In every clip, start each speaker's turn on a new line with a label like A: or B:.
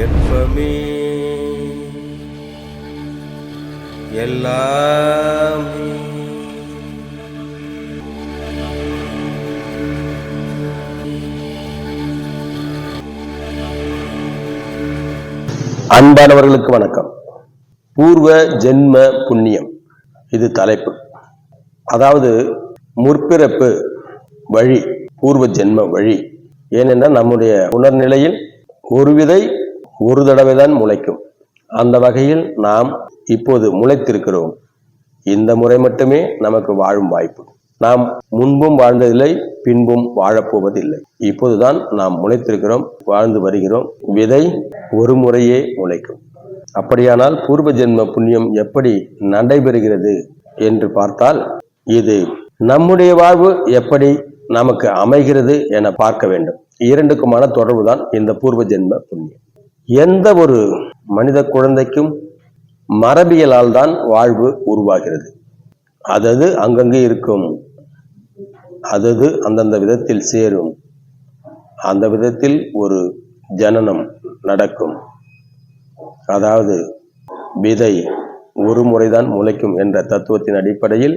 A: வெப்பமே எல்லாமே.
B: அன்பானவர்களுக்கு வணக்கம். பூர்வ ஜென்ம புண்ணியம் இது தலைப்பு. அதாவது முற்பிறப்பு வழி பூர்வ ஜென்ம வழி. ஏனென்றால் நம்முடைய உணர்நிலையில் ஒரு விதை ஒரு தடவை தான் முளைக்கும். அந்த வகையில் நாம் இப்போது முளைத்திருக்கிறோம். இந்த முறை மட்டுமே நமக்கு வாழும் வாய்ப்பு. நாம் முன்பும் வாழ்ந்ததில்லை பின்பும் வாழப்போவதில்லை. இப்போதுதான் நாம் முளைத்திருக்கிறோம் வாழ்ந்து வருகிறோம். விதை ஒரு முறையே முளைக்கும். அப்படியானால் பூர்வ ஜென்ம புண்ணியம் எப்படி நடைபெறுகிறது என்று பார்த்தால் இது நம்முடைய வாழ்வு எப்படி நமக்கு அமைகிறது என பார்க்க வேண்டும். இரண்டுக்குமான தொடர்பு தான் இந்த பூர்வ ஜென்ம புண்ணியம். எந்த ஒரு மனித குழந்தைக்கும் மரபியலால் தான் வாழ்வு உருவாகிறது. அதது அங்கங்கே இருக்கும் அதது அந்தந்த விதத்தில் சேரும் அந்த விதத்தில் ஒரு ஜனனம் நடக்கும். அதாவது விதை ஒரு முறைதான் முளைக்கும் என்ற தத்துவத்தின் அடிப்படையில்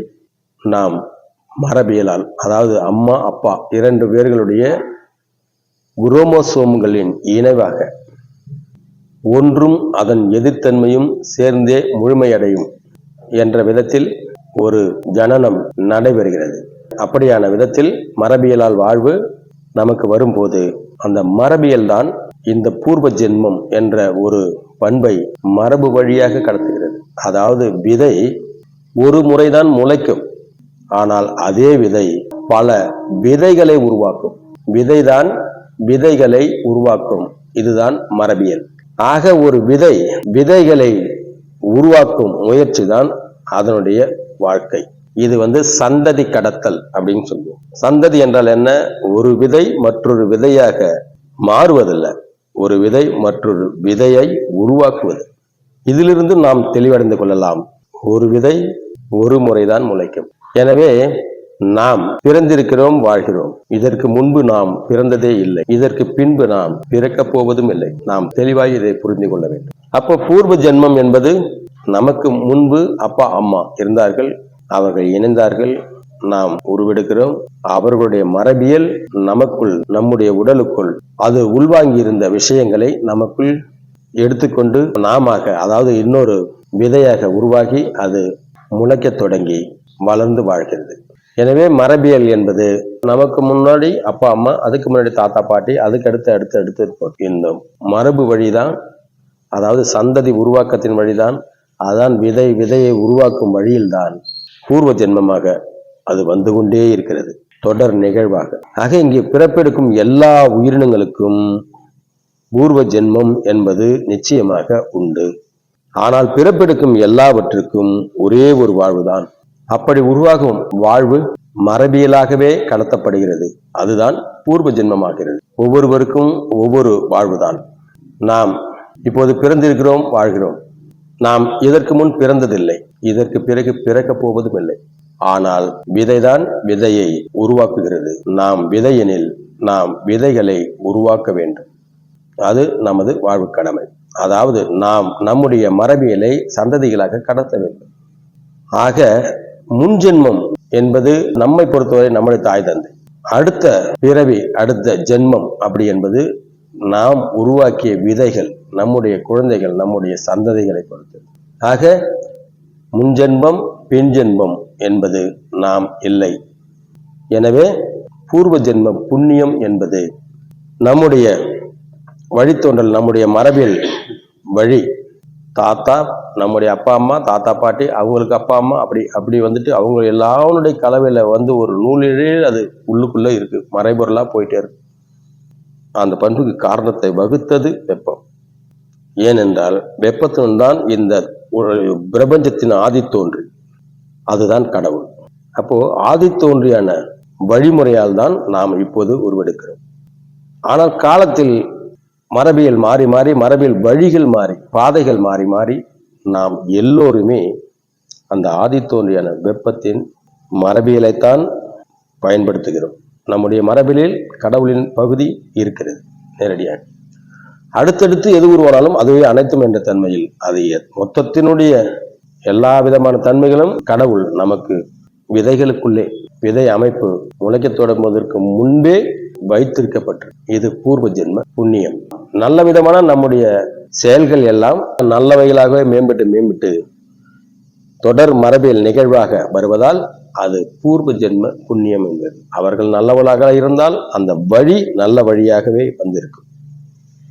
B: நாம் மரபியலால் அதாவது அம்மா அப்பா இரண்டு பேர்களுடைய குரோமோசோம்களின் இணைவாக ஒன்றும் அதன் எதிர்த்தன்மையும் சேர்ந்தே முழுமையடையும் என்ற விதத்தில் ஒரு ஜனனம் நடைபெறுகிறது. அப்படியான விதத்தில் மரபியலால் வாழ்வு நமக்கு வரும்போது அந்த மரபியல்தான் இந்த பூர்வ ஜென்மம் என்ற ஒரு பண்பை மரபு வழியாக கடத்துகிறது. அதாவது விதை ஒரு முறைதான் முளைக்கும். ஆனால் அதே விதை பல விதைகளை உருவாக்கும். விதைதான் விதைகளை உருவாக்கும். இதுதான் மரபியல். ஆக ஒரு விதை விதைகளை உருவாக்கும் முயற்சி தான் அதனுடைய வாழ்க்கை. இது வந்து சந்ததி கடத்தல் அப்படின்னு சொல்லுவோம். சந்ததி என்றால் என்ன? ஒரு விதை மற்றொரு விதையாக மாறுவதில்லை. ஒரு விதை மற்றொரு விதையை உருவாக்குவது. இதிலிருந்து நாம் தெளிவடைந்து கொள்ளலாம். ஒரு விதை ஒரு முறைதான் முளைக்கும். எனவே நாம் பிறந்திருக்கிறோம் வாழ்கிறோம். இதற்கு முன்பு நாம் பிறந்ததே இல்லை. இதற்கு பின்பு நாம் பிறக்கப் போவதும் இல்லை. நாம் தெளிவாக இதை புரிந்து கொள்ள வேண்டும். அப்போ பூர்வ ஜென்மம் என்பது நமக்கு முன்பு அப்பா அம்மா இருந்தார்கள். அவர்கள் இணைந்தார்கள். நாம் உருவெடுக்கிறோம். அவர்களுடைய மரபியல் நமக்குள் நம்முடைய உடலுக்குள் அது உள்வாங்கி இருந்த விஷயங்களை நமக்குள் எடுத்துக்கொண்டு நாம அதாவது இன்னொரு விதையாக உருவாகி அது முளைக்கத் தொடங்கி வளர்ந்து வாழ்கிறது. எனவே மரபியல் என்பது நமக்கு முன்னாடி அப்பா அம்மா அதுக்கு முன்னாடி தாத்தா பாட்டி அதுக்கு அடுத்து அடுத்து அடுத்து இருப்போம். இந்த மரபு வழிதான் அதாவது சந்ததி உருவாக்கத்தின் வழிதான் அதான் விதை விதையை உருவாக்கும் வழியில்தான் பூர்வ ஜென்மமாக அது வந்து கொண்டே இருக்கிறது தொடர் நிகழ்வாக. ஆக இங்கே பிறப்பெடுக்கும் எல்லா உயிரினங்களுக்கும் பூர்வ ஜென்மம் என்பது நிச்சயமாக உண்டு. ஆனால் பிறப்பெடுக்கும் எல்லாவற்றுக்கும் ஒரே ஒரு வாழ்வுதான். அப்படி உருவாகும் வாழ்வு மரபியலாகவே கடத்தப்படுகிறது. அதுதான் பூர்வ ஜென்மமாகிறது ஒவ்வொருவருக்கும் ஒவ்வொரு வாழ்வுதான். நாம் இப்போது பிறந்திருக்கிறோம் வாழ்கிறோம். நாம் இதற்கு முன் பிறந்ததில்லை. இதற்கு பிறகு பிறக்கப் போவதும் இல்லை. ஆனால் விதைதான் விதையை உருவாக்குகிறது. நாம் விதையெனில் நாம் விதைகளை உருவாக்க வேண்டும். அது நமது வாழ்வு கடமை. அதாவது நாம் நம்முடைய மரபியலை சந்ததிகளாக கடத்த வேண்டும். ஆக முன்ஜென்மம் என்பது நம்மை பொறுத்தவரை நம்முடைய தாய் தந்தை. அடுத்த பிறவி அடுத்த ஜென்மம் அப்படி என்பது நாம் உருவாக்கிய விதைகள் நம்முடைய குழந்தைகள் நம்முடைய சந்ததிகளை பொறுத்தது. ஆக முன்ஜென்மம் பின்ஜென்மம் என்பது நாம் இல்லை. எனவே பூர்வ ஜென்ம புண்ணியம் என்பது நம்முடைய வழித்தோன்றல் நம்முடைய மரபியல் வழி தாத்தா நம்முடைய அப்பா அம்மா தாத்தா பாட்டி அவங்களுக்கு அப்பா அம்மா அப்படி அப்படி வந்துட்டு அவங்க எல்லாருடைய கலவையில் வந்து ஒரு நூலிலே அது உள்ளுக்குள்ளே இருக்குது மறைபொருளாக போயிட்டே இருக்கு. அந்த பண்புக்கு காரணத்தை வகுத்தது வெப்பம். ஏனென்றால் வெப்பத்தின் தான் இந்த ஒரு பிரபஞ்சத்தின் ஆதித்தோன்றி. அதுதான் கடவுள். அப்போது ஆதித்தோன்றியான வழிமுறையால் தான் நாம் இப்போது உருவெடுக்கிறோம். ஆனால் காலத்தில் மரபியல் மாறி மாறி மரபியல் வழிகள் மாறி பாதைகள் மாறி மாறி நாம் எல்லோருமே அந்த ஆதித்தோன்றியான வெப்பத்தின் மரபியலைத்தான் பயன்படுத்துகிறோம். நம்முடைய மரபியலில் கடவுளின் பகுதி இருக்கிறது. நேரடியாக. அடுத்தடுத்து எது உருவானாலும் அதுவே அனைத்தும் என்ற தன்மையில் அது மொத்தத்தினுடைய எல்லா விதமான தன்மைகளும் கடவுள் நமக்கு விதைகளுக்குள்ளே விதை அமைப்பு முளைக்கத் தொடங்குவதற்கு முன்பே வைத்திருக்கப்பட்டு இது பூர்வ ஜென்ம புண்ணியம். நல்ல விதமான நம்முடைய செயல்கள் எல்லாம் நல்லவைகளாகவே மேம்பட்டு மேம்பட்டு தொடர் மரபியல் நிகழ்வாக வருவதால் அது பூர்வ ஜென்ம புண்ணியம் என்பது. அவர்கள் நல்லவளாக இருந்தால் அந்த வழி நல்ல வழியாகவே வந்திருக்கும்.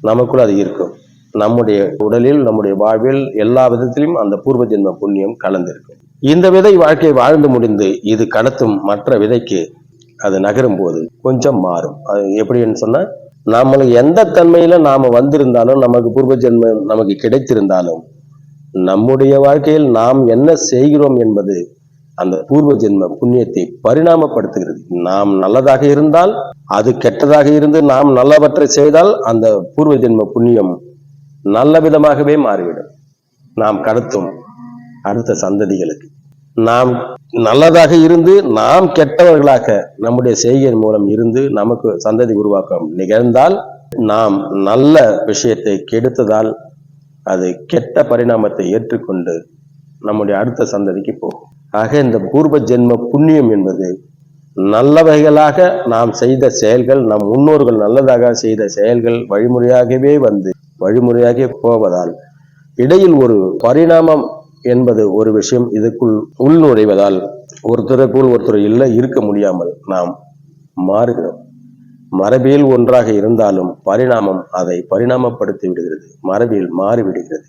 B: நமக்குள் அது இருக்கும். நம்முடைய உடலில் நம்முடைய வாழ்வில் எல்லா விதத்திலும் அந்த பூர்வ ஜென்ம புண்ணியம் கலந்திருக்கும். இந்த விதை வாழ்க்கை வாழ்ந்து முடிந்து இது கடத்தும் மற்ற விதைக்கு அது நகரும் போது கொஞ்சம் மாறும். அது எப்படின்னு சொன்னால் நம்மளுக்கு எந்த தன்மையில் நாம் வந்திருந்தாலும் நமக்கு பூர்வ ஜென்மம் நமக்கு கிடைத்திருந்தாலும் நம்முடைய வாழ்க்கையில் நாம் என்ன செய்கிறோம் என்பது அந்த பூர்வ ஜென்ம புண்ணியத்தை பரிணாமப்படுத்துகிறது. நாம் நல்லதாக இருந்தால் அது கெட்டதாக இருந்து நாம் நல்லவற்றை செய்தால் அந்த பூர்வ ஜென்ம புண்ணியம் நல்ல விதமாகவே மாறிவிடும். நாம் கடத்தும் அடுத்த சந்ததிகளுக்கு. நாம் நல்லதாக இருந்து நாம் கெட்டவர்களாக நம்முடைய செய்கையின் மூலம் இருந்து நமக்கு சந்ததி உருவாக்கம் நிகழ்ந்தால் நாம் நல்ல விஷயத்தை கெடுத்ததால் அது கெட்ட பரிணாமத்தை ஏற்றுக்கொண்டு நம்முடைய அடுத்த சந்ததிக்கு போகும். ஆக இந்த பூர்வ ஜென்ம புண்ணியம் என்பது நல்லவைகளாக நாம் செய்த செயல்கள் நம் முன்னோர்கள் நல்லதாக செய்த செயல்கள் வழிமுறையாகவே வந்து வழிமுறையாக போவதால் இடையில் ஒரு பரிணாமம் என்பது ஒரு விஷயம் இதுக்குள் உள்நுழைவதால் ஒருத்தருக்குள் ஒருத்தர் இல்லை இருக்க முடியாமல் நாம் மாறுகிறோம். மரபியல் ஒன்றாக இருந்தாலும் பரிணாமம் அதை பரிணாமப்படுத்தி விடுகிறது. மரபியல் மாறிவிடுகிறது.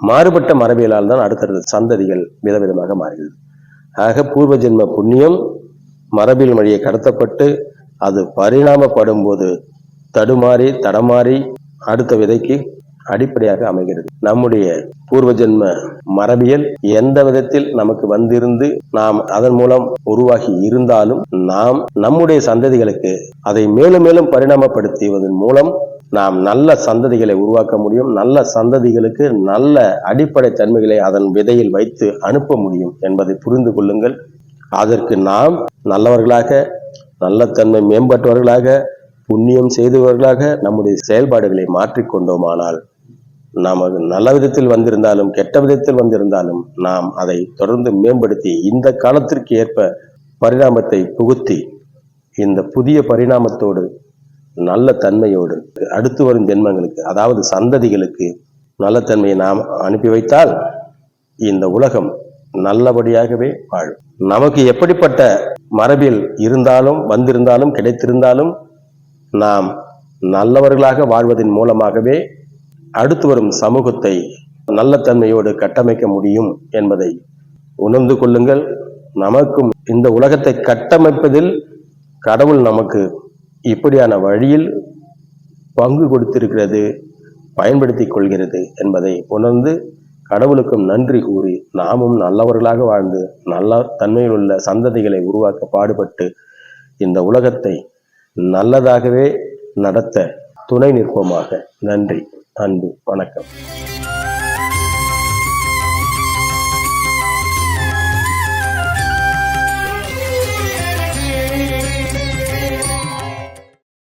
B: மாறுபட்ட மரபியலால் தான் அடுத்தடுத்த சந்ததிகள் விதவிதமாக மாறுகிறது. ஆக பூர்வ ஜென்ம புண்ணியம் மரபியல் வழியை கடத்தப்பட்டு அது பரிணாமப்படும் போது தடுமாறி தடமாறி அடுத்த விதைக்கு அடிப்படையாக அமைகிறது. நம்முடைய பூர்வ ஜென்ம மரபியல் எந்த விதத்தில் நமக்கு வந்திருந்து நாம் அதன் மூலம் உருவாகி இருந்தாலும் நாம் நம்முடைய சந்ததிகளுக்கு அதை மேலும் மேலும் பரிணாமப்படுத்துவதன் மூலம் நாம் நல்ல சந்ததிகளை உருவாக்க முடியும். நல்ல சந்ததிகளுக்கு நல்ல அடிப்படை தன்மைகளை அதன் விதையில் வைத்து அனுப்ப முடியும் என்பதை புரிந்து கொள்ளுங்கள். அதற்கு நாம் நல்லவர்களாக நல்ல தன்மை மேம்பட்டவர்களாக புண்ணியம் செய்தவர்களாக நம்முடைய செயல்பாடுகளை மாற்றிக்கொண்டோமானால் நாம் நல்ல விதத்தில் வந்திருந்தாலும் கெட்ட விதத்தில் வந்திருந்தாலும் நாம் அதை தொடர்ந்து மேம்படுத்தி இந்த காலத்திற்கு ஏற்ப பரிணாமத்தை புகுத்தி இந்த புதிய பரிணாமத்தோடு நல்ல தன்மையோடு அடுத்து வரும் ஜென்மங்களுக்கு அதாவது சந்ததிகளுக்கு நல்ல தன்மையை நாம் அனுப்பி வைத்தால் இந்த உலகம் நல்லபடியாகவே வாழும். நமக்கு எப்படிப்பட்ட மரபில் இருந்தாலும் வந்திருந்தாலும் கிடைத்திருந்தாலும் நாம் நல்லவர்களாக வாழ்வதன் மூலமாகவே அடுத்து வரும் சமூகத்தை நல்ல தன்மையோடு கட்டமைக்க முடியும் என்பதை உணர்ந்து கொள்ளுங்கள். நமக்கும் இந்த உலகத்தை கட்டமைப்பதில் கடவுள் நமக்கு இப்படியான வழியில் பங்கு கொடுத்திருக்கிறது பயன்படுத்திக் கொள்கிறது என்பதை உணர்ந்து கடவுளுக்கும் நன்றி கூறி நாமும் நல்லவர்களாக வாழ்ந்து நல்ல தன்மையில் உள்ள சந்ததிகளை உருவாக்க பாடுபட்டு இந்த உலகத்தை நல்லதாகவே நடத்த துணை நிற்போமாக. நன்றி. அன்பு வணக்கம்.